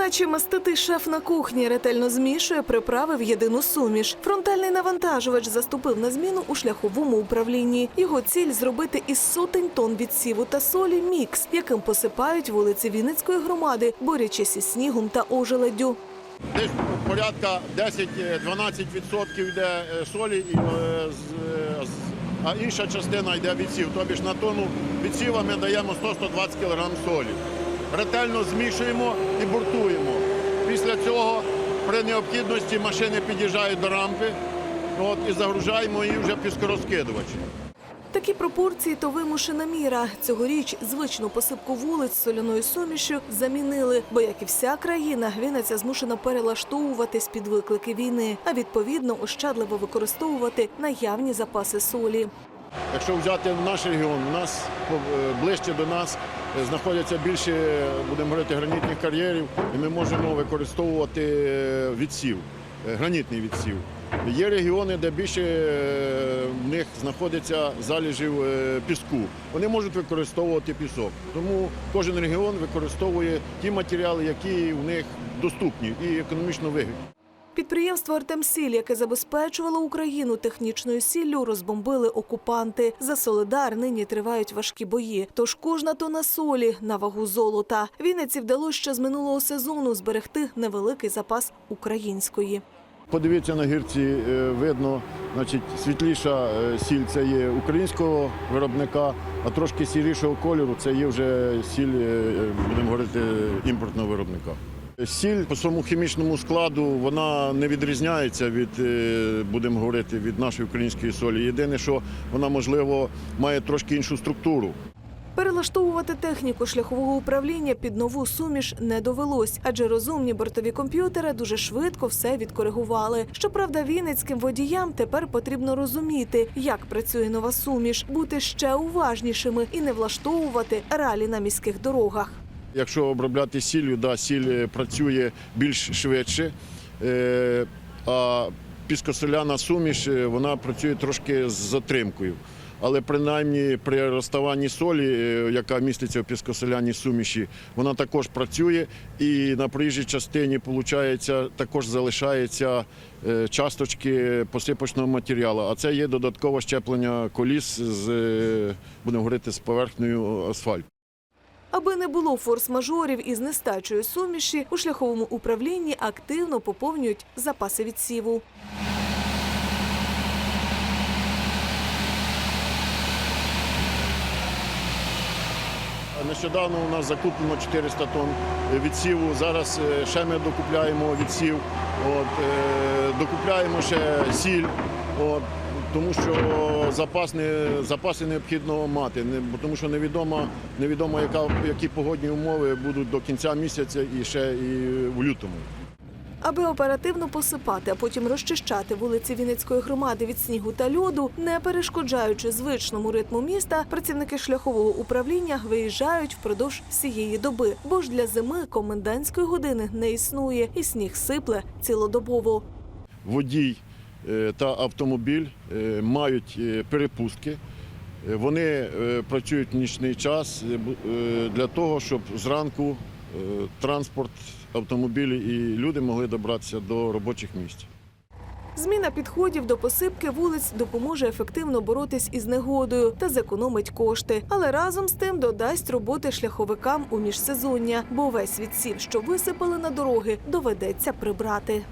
Неначе маститий шеф на кухні ретельно змішує приправи в єдину суміш. Фронтальний навантажувач заступив на зміну у шляховому управлінні. Його ціль зробити із сотень тонн відсіву та солі мікс, яким посипають вулиці Вінницької громади, борючись із снігом та ожеледдю. Десь порядка 10-12% йде е, солі, е, е, а інша частина йде відсів. Тобі ж на тонну відсіва ми даємо 100-120 кг солі. Ретельно змішуємо і буртуємо. Після цього при необхідності машини під'їжджають до рамки от, і загружаємо її вже піскорозкидувач. Такі пропорції то вимушена міра. Цьогоріч звичну посипку вулиць соляною сумішю замінили, бо як і вся країна, Вінниця змушена перелаштовуватись під виклики війни, а відповідно ощадливо використовувати наявні запаси солі. Якщо взяти наш регіон, у нас е, ближче до нас е, знаходяться більше, е, будемо говорити, гранітних кар'єрів, і ми можемо використовувати відсів, гранітний відсів. Є регіони, де більше в них знаходиться залежів піску. Вони можуть використовувати пісок. Тому кожен регіон використовує ті матеріали, які в них доступні і економічно вигідні. Підприємство «Артемсіль», яке забезпечувало Україну технічною сіллю, розбомбили окупанти. За Солидар нині тривають важкі бої. Тож кожна тонна солі на вагу золота. Вінниці вдалося ще з минулого сезону зберегти невеликий запас української. Подивіться на гірці, е, видно, значить, світліша е, сіль це є українського виробника, а трошки сірішого кольору це є вже сіль, е, будемо говорити, імпортного виробника. Сіль по своєму хімічному складу вона не відрізняється від, е, будемо говорити, від нашої української солі. Єдине, що вона, можливо, має трошки іншу структуру. Перелаштовувати техніку шляхового управління під нову суміш не довелось, адже розумні бортові комп'ютери дуже швидко все відкоригували. Щоправда, вінницьким водіям тепер потрібно розуміти, як працює нова суміш, бути ще уважнішими і не влаштовувати ралі на міських дорогах. Якщо обробляти сіллю, да, сіль е, працює більш швидше, е, а піскосоляна суміш е, вона працює трошки з затримкою. Але принаймні при розставанні солі, яка міститься в піскосоляній суміші, вона також працює і на проїжджій частині получається, також залишаються е, часточки посипочного матеріалу. А це є додаткове щеплення коліс з, будемо говорити, з поверхнею асфальту. Аби не було форс-мажорів із нестачою суміші, у шляховому управлінні активно поповнюють запаси відсіву. Нещодавно у нас закуплено 400 тонн відсіву. Зараз е, ще ми докупляємо відсів. От, е, докупляємо ще сіль. От, тому що запас не, запаси необхідно мати, не, тому що невідомо, невідомо яка, які погодні умови будуть до кінця місяця і ще і в лютому. Аби оперативно посипати, а потім розчищати вулиці Вінницької громади від снігу та льоду, не перешкоджаючи звичному ритму міста, працівники шляхового управління виїжджають впродовж всієї доби, бо ж для зими комендантської години не існує, і сніг сипле цілодобово. водій та автомобіль е, мають е, перепустки. Е, Вони е, працюють в нічний час е, е, для того, щоб зранку е, транспорт, автомобілі і люди могли добратися до робочих місць. Зміна підходів до посипки вулиць допоможе ефективно боротись із негодою та зекономить кошти, але разом з тим додасть роботи шляховикам у міжсезоння, бо весь відсів, що висипали на дороги, доведеться прибрати.